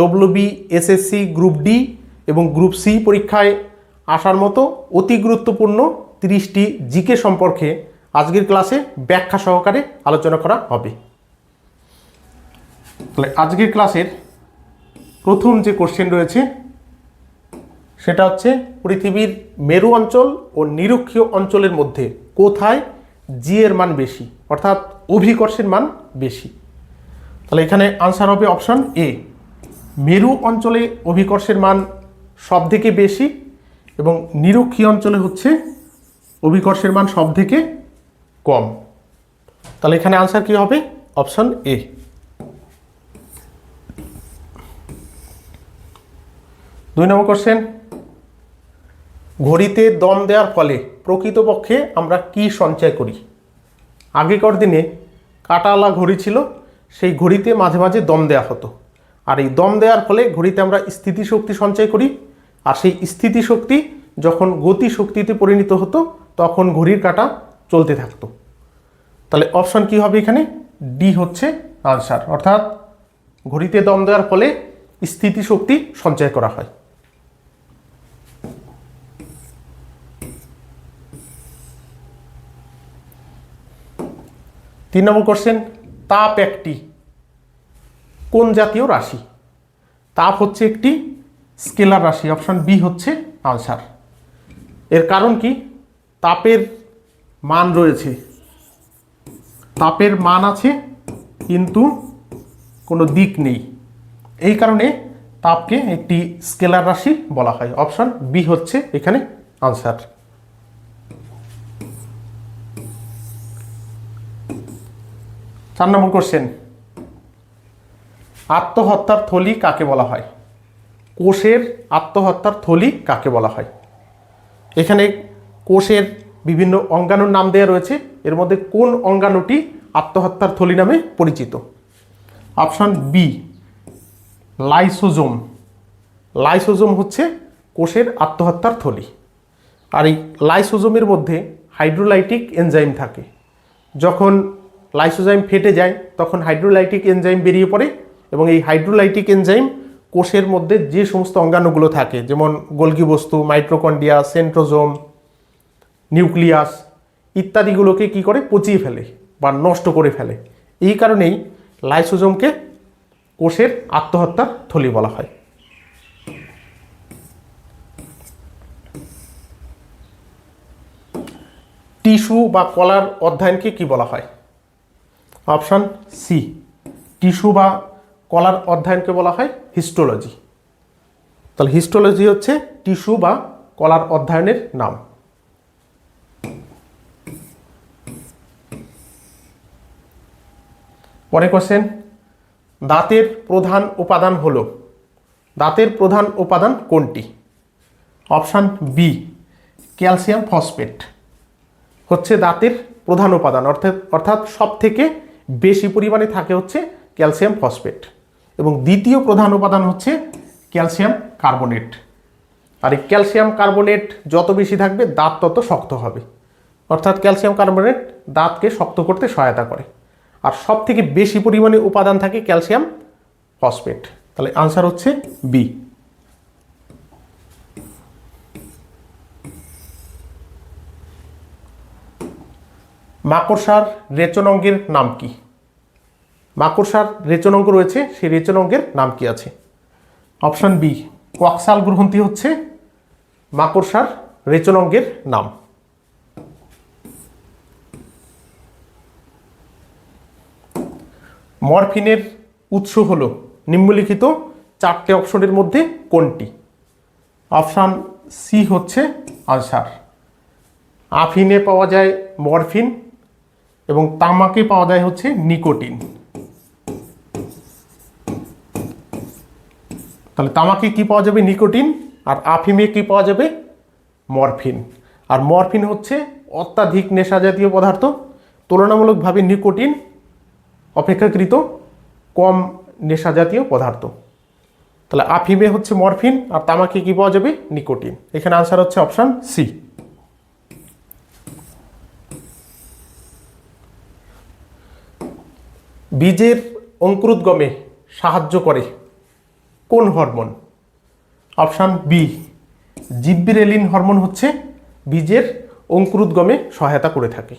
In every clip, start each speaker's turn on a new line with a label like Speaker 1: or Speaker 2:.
Speaker 1: WB SSC group D এবং group C পরীক্ষায় আসার মতো অতি গুরুত্বপূর্ণ তিরিশটি জিকে সম্পর্কে আজকের ক্লাসে ব্যাখ্যা সহকারে আলোচনা করা হবে। তাহলে আজকের ক্লাসের প্রথম যে কোশ্চেন রয়েছে, সেটা হচ্ছে পৃথিবীর মেরু অঞ্চল ও নিরক্ষীয় অঞ্চলের মধ্যে কোথায় জি এর মান বেশি? অর্থাৎ অভিকর্ষের মান বেশি। তাহলে এখানে আনসার হবে অপশন এ মেরু অঞ্চলে অভিকর্ষের মান সব থেকে বেশি এবং নিরক্ষীয় অঞ্চলে হচ্ছে অভিকর্ষের মান সব থেকে কম। তাহলে এখানে আনসার কি হবে? অপশন এ দুই নম্বর কোশ্চেন ঘড়িতে দম দেওয়ার ফলে প্রকৃতপক্ষে আমরা কি সঞ্চয় করি? আগেকার দিনে কাটাওয়ালা ঘড়ি ছিল, সেই ঘড়িতে মাঝে মাঝে দম দেওয়া হতো। আর এই দম দেওয়ার ফলে ঘড়িতে আমরা স্থিতিশক্তি সঞ্চয় করি। আর সেই স্থিতিশক্তি যখন গতি শক্তিতে পরিণত হতো, তখন ঘড়ির কাঁটা চলতে থাকতো। তাহলে অপশন কি হবে এখানে? ডি হচ্ছে আনসার। অর্থাৎ ঘড়িতে দম দেওয়ার ফলে স্থিতিশক্তি সঞ্চয় করা হয়। তিন নম্বর কোশ্চেন তাপ একটি। কোন জাতীয় রাশি? তাপ হচ্ছে একটি স্কেলার রাশি, অপশান বি হচ্ছে আনসার এর কারণ কি? তাপের মান রয়েছে। তাপের মান আছে, কিন্তু কোনো দিক নেই। এই কারণে তাপকে একটি স্কেলার রাশি বলা হয়। অপশান বি হচ্ছে এখানে আনসার চার নম্বর কোশ্চেন। আত্মহত্যার থলি কাকে বলা হয়? কোষের আত্মহত্যার থলি কাকে বলা হয়? এখানে কোষের বিভিন্ন অঙ্গাণুর নাম দেওয়া রয়েছে। এর মধ্যে কোন অঙ্গাণুটি আত্মহত্যার থলি নামে পরিচিত? Option B lysosome. লাইসোজোম হচ্ছে কোষের আত্মহত্যার থলি। আর এই লাইসোজোমের মধ্যে হাইড্রোলাইটিক এনজাইম থাকে। যখন লাইসোজাইম ফেটে যায়, তখন হাইড্রোলাইটিক এনজাইম বেরিয়ে পড়ে। এবং এই হাইড্রোলাইটিক এনজাইম কোষের মধ্যে যে সমস্ত অঙ্গাণুগুলো থাকে, যেমন গোলগি বস্তু মাইট্রোকন্ডিয়া সেন্ট্রোজোম নিউক্লিয়াস ইত্যাদিগুলোকে কি করে? পচিয়ে ফেলে বা নষ্ট করে ফেলে। এই কারণেই লাইসোজোমকে কোষের আত্মহত্যার থলি বলা হয়। টিস্যু বা কলার অধ্যয়নকে কি বলা হয়? অপশান সি, টিস্যু বা কলার অধ্যয়নকে বলা হয় হিস্টোলজি তাহলে হিস্টোলজি হচ্ছে টিস্যু বা কলার অধ্যয়নের নাম। পরে কোশ্চেন দাঁতের প্রধান উপাদান হল, দাঁতের প্রধান উপাদান কোনটি? Option B calcium phosphate. হচ্ছে দাঁতের প্রধান উপাদান অর্থাৎ অর্থাৎ সব থেকে বেশি পরিমাণে থাকে হচ্ছে ক্যালসিয়াম ফসফেট। এবং দ্বিতীয় প্রধান উপাদান হচ্ছে ক্যালসিয়াম কার্বোনেট। আর এই ক্যালসিয়াম কার্বোনেট যত বেশি থাকবে, দাঁত তত শক্ত হবে। অর্থাৎ ক্যালসিয়াম কার্বোনেট দাঁতকে শক্ত করতে সহায়তা করে। আর সব থেকে বেশি পরিমাণে উপাদান থাকে ক্যালসিয়াম ফসফেট। তাহলে আনসার হচ্ছে বি। মাকড়সার রেচন অঙ্গের নাম কি? মাকড়সার রেচন অঙ্গ রয়েছে, সেই রেচন অঙ্গের নাম কি আছে? অপশন বি, কোয়াক্সাল গ্রন্থি হচ্ছে মাকড়সার রেচন অঙ্গের নাম। মরফিনের উৎস হল নিম্নলিখিত চারটে অপশনের মধ্যে কোনটি? অপশান সি হচ্ছে আনসার। আফিনে পাওয়া যায় মরফিন এবং তামাকে পাওয়া যায় হচ্ছে নিকোটিন। তাহলে তামাকে কি পাওয়া যাবে? নিকোটিন। আর আফিমে কি পাওয়া যাবে? মরফিন। আর মরফিন হচ্ছে অত্যাধিক নেশা জাতীয় পদার্থ। তুলনামূলকভাবে নিকোটিন অপেক্ষাকৃত কম নেশা জাতীয় পদার্থ। তাহলে আফিমে হচ্ছে মরফিন। আর তামাকে কি পাওয়া যাবে? নিকোটিন। এখানে আনসার হচ্ছে অপশান সি বীজের অঙ্কুরোদ্গমে সাহায্য করে কোন hormone? Option B gibberellin hormone হচ্ছে বীজের অঙ্কুরোদ্গমে সহায়তা করে থাকে।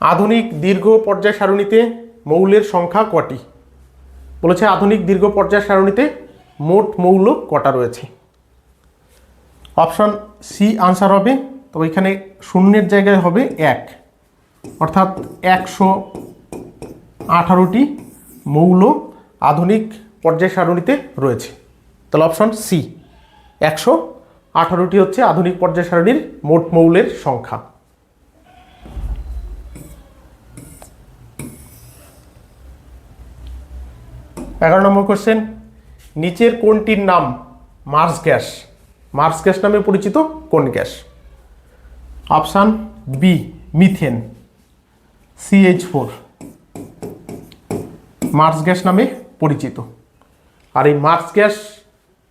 Speaker 1: আধুনিক দীর্ঘ পর্যায় সারণীতে মৌলের সংখ্যা কটি? বলেছে আধুনিক দীর্ঘ পর্যায় সারণীতে মোট মৌল কটা রয়েছে? অপশন সি আনসার হবে তবে এখানে শূন্যের জায়গায় হবে এক। অর্থাৎ একশো আঠারোটি মৌল আধুনিক পর্যায় সারণীতে রয়েছে। তাহলে অপশন সি একশো আঠারোটি হচ্ছে আধুনিক পর্যায় সারণীর মোট মৌলের সংখ্যা। এগারো নম্বর কোশ্চেন নিচের কোনটির নাম মার্স গ্যাস মার্স গ্যাস নামে পরিচিত কোন gas option B methane CH four marsh gas নামে পরিচিত। আর এই মার্স গ্যাস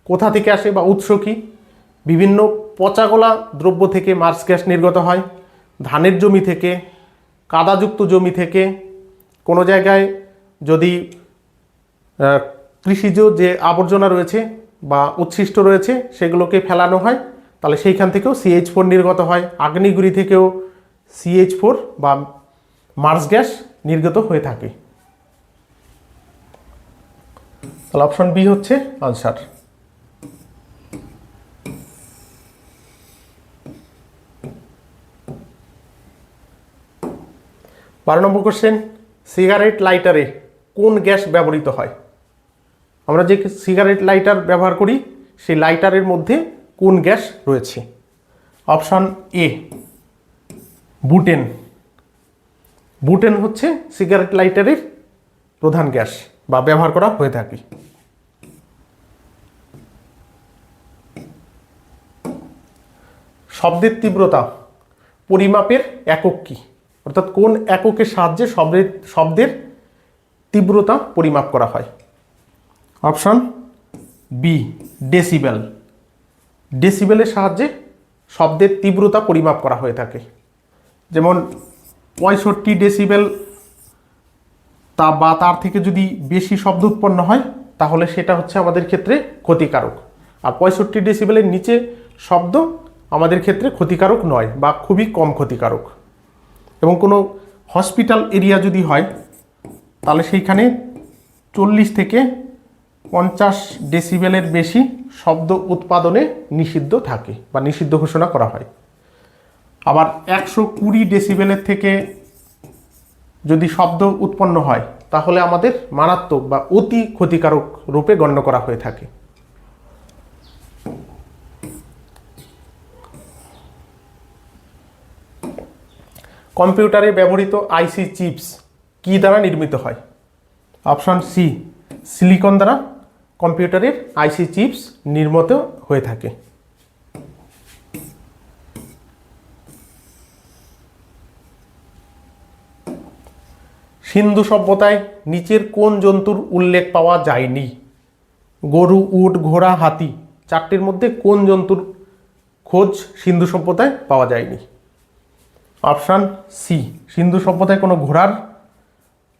Speaker 1: কোথা থেকে আসে বা উৎস কী? বিভিন্ন পচাগলা দ্রব্য থেকে মার্স গ্যাস নির্গত হয়। ধানের জমি থেকে, কাদাযুক্ত জমি থেকে। কোনো জায়গায় যদি কৃষিজ যে আবর্জনা রয়েছে বা উচ্ছিষ্ট রয়েছে, সেগুলোকে ফেলানো হয়। তাহলে সেইখান থেকেও সিএইচ ফোর নির্গত হয়। আগ্নেয়গিরি থেকেও সিএইচ ফোর বা মার্স গ্যাস নির্গত হয়ে থাকে। তাহলে অপশন বি হচ্ছে আনসার। বারো নম্বর কোশ্চেন, সিগারেট লাইটারে কোন গ্যাস ব্যবহৃত হয়? আমরা যে সিগারেট লাইটার ব্যবহার করি, সেই লাইটারের মধ্যে কোন গ্যাস রয়েছে? Option A, butane. বুটেন হচ্ছে সিগারেট লাইটারের প্রধান গ্যাস বা ব্যবহার করা হয়ে থাকে। শব্দের তীব্রতা, পরিমাপের একক কী? অর্থাৎ কোন এককের সাহায্যে শব্দের শব্দের তীব্রতা পরিমাপ করা হয়? Option B, decibel. ডেসিবেলের সাহায্যে শব্দের তীব্রতা পরিমাপ করা হয়ে থাকে। যেমন পঁয়ষট্টি ডেসিবেল, তা বা তার থেকে যদি বেশি শব্দ উৎপন্ন হয়, তাহলে সেটা হচ্ছে আমাদের ক্ষেত্রে ক্ষতিকারক। আর পঁয়ষট্টি ডেসিবেলের নিচে শব্দ আমাদের ক্ষেত্রে ক্ষতিকারক নয় বা খুবই কম ক্ষতিকারক। এবং কোনো হসপিটাল এরিয়া যদি হয়, তাহলে সেইখানে চল্লিশ থেকে পঞ্চাশ ডেসিবেলের বেশি শব্দ উৎপাদনে নিষিদ্ধ থাকে বা নিষিদ্ধ ঘোষণা করা হয়। আবার একশো কুড়ি ডেসিবেলের থেকে যদি শব্দ উৎপন্ন হয়, তাহলে আমাদের মারাত্মক বা অতি ক্ষতিকারক রূপে গণ্য করা হয়ে থাকে। কম্পিউটারে ব্যবহৃত আইসি চিপস কী দ্বারা নির্মিত হয়? অপশন সি, সিলিকন দ্বারা কম্পিউটারের আইসি চিপস নির্মিত হয়ে থাকে। সিন্ধু সভ্যতায় নিচের কোন জন্তুর উল্লেখ পাওয়া যায়নি? গরু, উট, ঘোড়া, হাতি, চারটির মধ্যে কোন জন্তুর খোঁজ সিন্ধু সভ্যতায় পাওয়া যায়নি? অপশান সি, সিন্ধু সভ্যতায় কোনো ঘোড়ার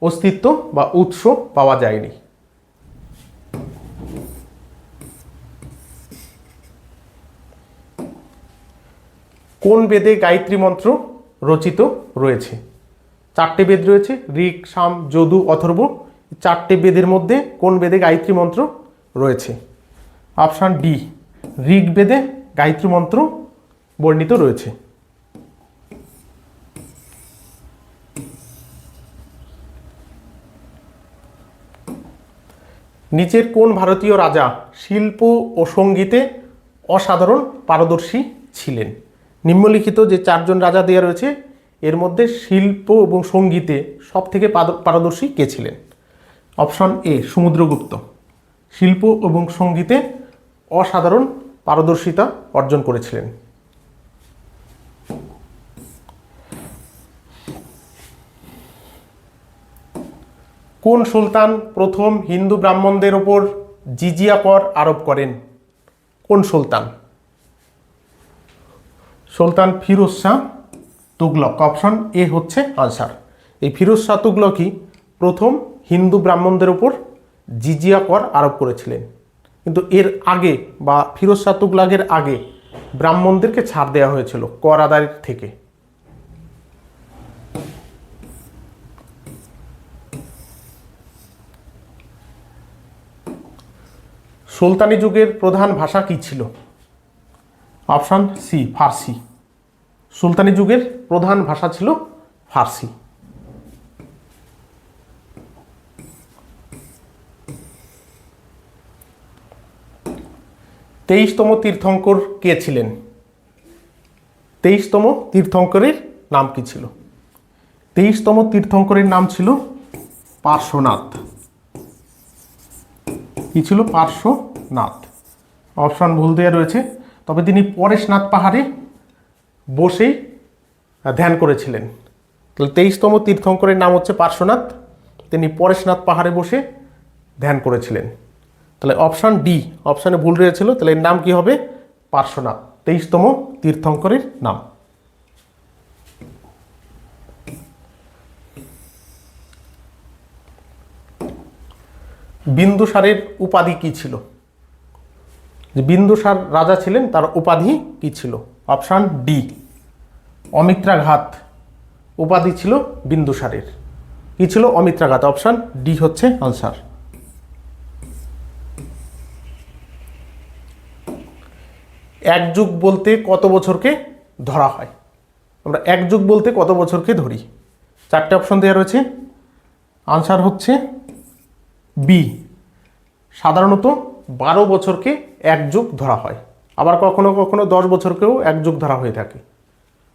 Speaker 1: অস্তিত্ব বা উৎস পাওয়া যায়নি। কোন বেদে গায়ত্রী মন্ত্র রচিত রয়েছে? চারটে বেদ রয়েছে, ঋক, সাম, যদু, অথর্ব। চারটে বেদের মধ্যে কোন বেদে গায়ত্রী মন্ত্র রয়েছে? অপশান ডি ঋগ্বেদে গায়ত্রী মন্ত্র বর্ণিত রয়েছে। নিচের কোন ভারতীয় রাজা শিল্প ও সঙ্গীতে অসাধারণ পারদর্শী ছিলেন? নিম্নলিখিত যে চারজন রাজা দেওয়া রয়েছে, এর মধ্যে শিল্প এবং সঙ্গীতে সব থেকে পারদর্শী কে ছিলেন? Option A, Samudragupta. শিল্প এবং সঙ্গীতে অসাধারণ পারদর্শিতা অর্জন করেছিলেন। কোন সুলতান প্রথম হিন্দু ব্রাহ্মণদের ওপর জিজিয়া কর আরোপ করেন? কোন সুলতান? সুলতান ফিরোজ শাহ তুগলক। অপশন এ হচ্ছে আনসার এই ফিরোজ শাহ তুগলকই প্রথম হিন্দু ব্রাহ্মণদের উপর জিজিয়া কর আরোপ করেছিলেন। কিন্তু এর আগে বা ফিরোজ শাহ তুগলকের আগে ব্রাহ্মণদেরকে ছাড় দেওয়া হয়েছিল কর আদায়ের থেকে। সুলতানি যুগের প্রধান ভাষা কী ছিল? অপশান সি ফার্সি। সুলতানি যুগের প্রধান ভাষা ছিল ফার্সি। তেইশতম তীর্থঙ্কর কে ছিলেন? তেইশতম তীর্থঙ্করের নাম কি ছিল? তেইশতম তীর্থঙ্করের নাম ছিল পার্শ্বনাথ। কি ছিল? পার্শ্বনাথ। অপশন ভুল দেওয়া রয়েছে। তবে তিনি পরেশনাথ পাহাড়ে বসেই ধ্যান করেছিলেন। তাহলে তেইশতম তীর্থঙ্করের নাম হচ্ছে পার্শ্বনাথ। তিনি পরেশনাথ পাহাড়ে বসে ধ্যান করেছিলেন। তাহলে অপশান ডি, অপশানে ভুল রয়েছিল, তাহলে এর নাম কি হবে? পার্শ্বনাথ, তেইশতম তীর্থঙ্করের নাম। বিন্দুসারের উপাধি কি ছিল? যে বিন্দুসার রাজা ছিলেন, তার উপাধি কি ছিল? Option D. অমিত্রাঘাত উপাধি ছিল বিন্দুসারের কি ছিল অমিত্রাঘাত? অপশান ডি হচ্ছে আনসার। এক যুগ বলতে কত বছরকে ধরা হয়? আমরা এক যুগ বলতে কত বছরকে ধরি? চারটে অপশন দেওয়া রয়েছে। আনসার হচ্ছে বি। সাধারণত বারো বছরকে এক যুগ ধরা হয়। আবার কখনো কখনো দশ বছরকেও এক যুগ ধরা হয়ে থাকে।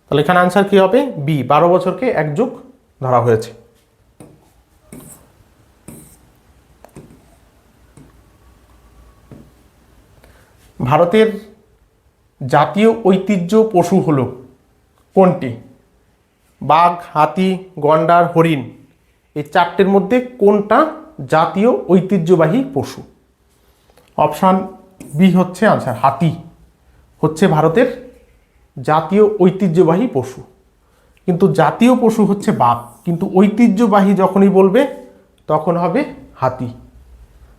Speaker 1: তাহলে এখানে আনসার কী হবে? বি বারো বছরকে এক যুগ ধরা হয়েছে। ভারতের জাতীয় ঐতিহ্য পশু হলো কোনটি? বাঘ, হাতি, গন্ডার, হরিণ, এই চারটের মধ্যে কোনটা জাতীয় ঐতিহ্যবাহী পশু? অপশান বি হচ্ছে আনসার হাতি হচ্ছে ভারতের জাতীয় ঐতিহ্যবাহী পশু। কিন্তু জাতীয় পশু হচ্ছে বাঘ, কিন্তু ঐতিহ্যবাহী যখনই বলবে, তখন হবে হাতি।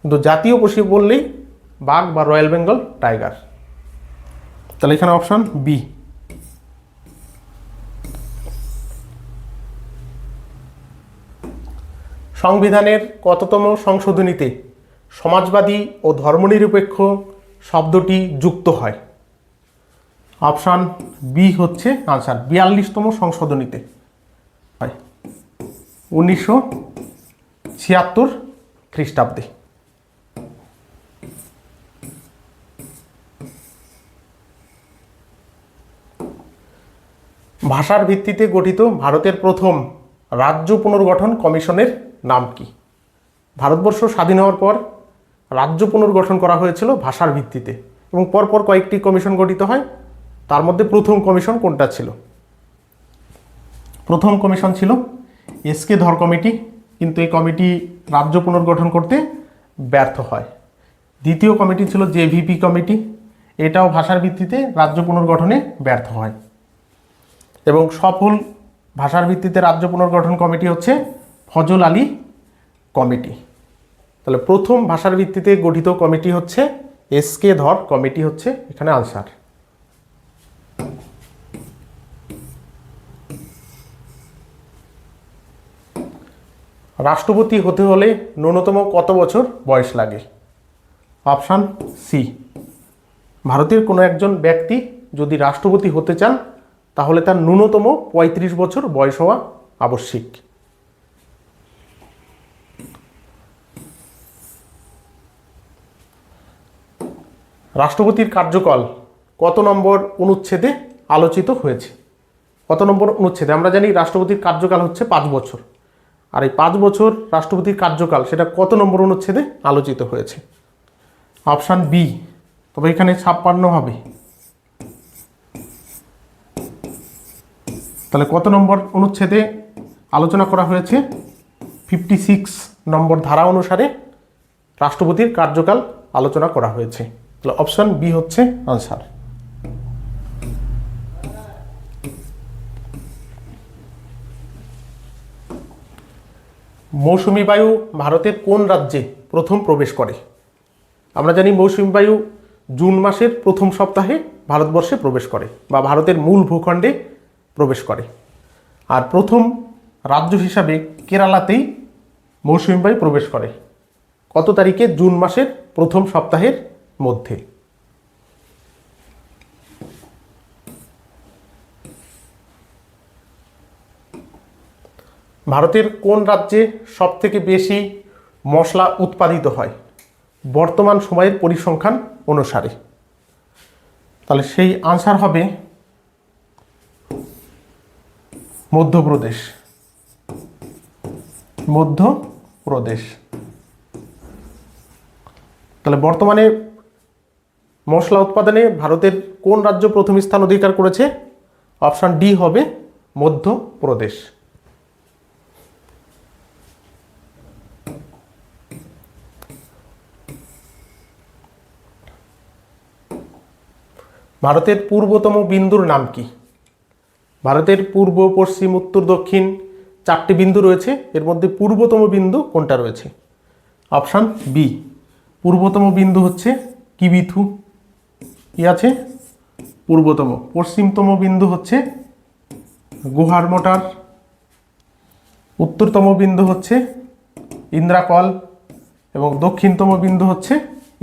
Speaker 1: কিন্তু জাতীয় পশু বললেই বাঘ বা রয়্যাল বেঙ্গল টাইগার। তাহলে এখানে অপশান বি। সংবিধানের কততম সংশোধনীতে সমাজবাদী ও ধর্মনিরপেক্ষ শব্দটি যুক্ত হয়। অপশান বি হচ্ছে, আনসার, বিয়াল্লিশতম সংশোধনীতে। হয়। উনিশশো ছিয়াত্তর খ্রিস্টাব্দে। ভাষার ভিত্তিতে গঠিত ভারতের প্রথম রাজ্য পুনর্গঠন কমিশনের নাম কি? ভারতবর্ষ স্বাধীন হওয়ার পর রাজ্য পুনর্গঠন করা হয়েছিল ভাষার ভিত্তিতে এবং পরপর কয়েকটি কমিশন গঠিত হয়। তার মধ্যে প্রথম কমিশন কোনটা ছিল? প্রথম কমিশন ছিল এসকে ধর কমিটি, কিন্তু এই কমিটি রাজ্য পুনর্গঠন করতে ব্যর্থ হয়। দ্বিতীয় কমিটি ছিল জেভিপি কমিটি, এটাও ভাষার ভিত্তিতে রাজ্য পুনর্গঠনে ব্যর্থ হয়। এবং সফল ভাষার ভিত্তিতে রাজ্য পুনর্গঠন কমিটি হচ্ছে ফজল আলী কমিটি। তাহলে প্রথম ভাষার ভিত্তিতে গঠিত কমিটি হচ্ছে এসকে ধর, কমিটি হচ্ছে এখানে আনসার। রাষ্ট্রপতি হতে হলে ন্যূনতম কত বছর বয়স লাগে? Option C. ভারতের কোনো একজন ব্যক্তি যদি রাষ্ট্রপতি হতে চান, তাহলে তার ন্যূনতম ৩৫ বছর বয়স হওয়া আবশ্যিক। রাষ্ট্রপতির কার্যকাল কত নম্বর অনুচ্ছেদে আলোচিত হয়েছে? কত নম্বর অনুচ্ছেদে? আমরা জানি রাষ্ট্রপতির কার্যকাল হচ্ছে পাঁচ বছর। আর এই পাঁচ বছর রাষ্ট্রপতির কার্যকাল সেটা কত নম্বর অনুচ্ছেদে আলোচিত হয়েছে? Option B. তবে এখানে ছাপ্পান্ন হবে। তাহলে কত নম্বর অনুচ্ছেদে আলোচনা করা হয়েছে? ফিফটি সিক্স নম্বর ধারা অনুসারে রাষ্ট্রপতির কার্যকাল আলোচনা করা হয়েছে। তাহলে অপশন বি হচ্ছে আনসার মৌসুমি বায়ু ভারতের কোন রাজ্যে প্রথম প্রবেশ করে? আমরা জানি মৌসুমি বায়ু জুন মাসের প্রথম সপ্তাহে ভারতবর্ষে প্রবেশ করে বা ভারতের মূল ভূখণ্ডে প্রবেশ করে। আর প্রথম রাজ্য হিসাবে কেরালাতেই মৌসুমি বায়ু প্রবেশ করে। কত তারিখে? জুন মাসের প্রথম সপ্তাহের মধ্যে। ভারতের কোন রাজ্যে সবথেকে বেশি মশলা উৎপাদিত হয়? বর্তমান সময়ের পরিসংখ্যান অনুসারে। তাহলে সেই আনসার হবে মধ্যপ্রদেশ। মধ্যপ্রদেশ। তাহলে বর্তমানে মশলা উৎপাদনে ভারতের কোন রাজ্য প্রথম স্থান অধিকার করেছে? অপশান ডি হবে মধ্যপ্রদেশ। ভারতের পূর্বতম বিন্দুর নাম কি? ভারতের পূর্ব, পশ্চিম, উত্তর, দক্ষিণ চারটি বিন্দু রয়েছে। এর মধ্যে পূর্বতম বিন্দু কোনটা রয়েছে? Option B. পূর্বতম বিন্দু হচ্ছে কিবিথু। কি আছে? পূর্বতম, পশ্চিমতম বিন্দু হচ্ছে গুহার মোটার। উত্তরতম বিন্দু হচ্ছে ইন্দ্রাকল এবং দক্ষিণতম বিন্দু হচ্ছে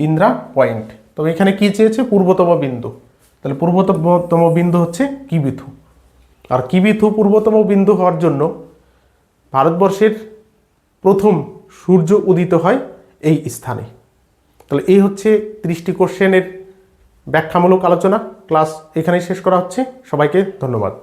Speaker 1: ইন্দ্রা পয়েন্ট। তবে এখানে কি চেয়েছে? পূর্বতম বিন্দু। তাহলে পূর্বতম বিন্দু হচ্ছে কিবিথু। আর কিবিথু পূর্বতম বিন্দু হওয়ার জন্য ভারতবর্ষের প্রথম সূর্য উদিত হয় এই স্থানে। তাহলে এই হচ্ছে ত্রিশটি কোশ্চেনের ব্যাখ্যামূলক আলোচনা ক্লাস এখানেই শেষ করা হচ্ছে। সবাইকে ধন্যবাদ।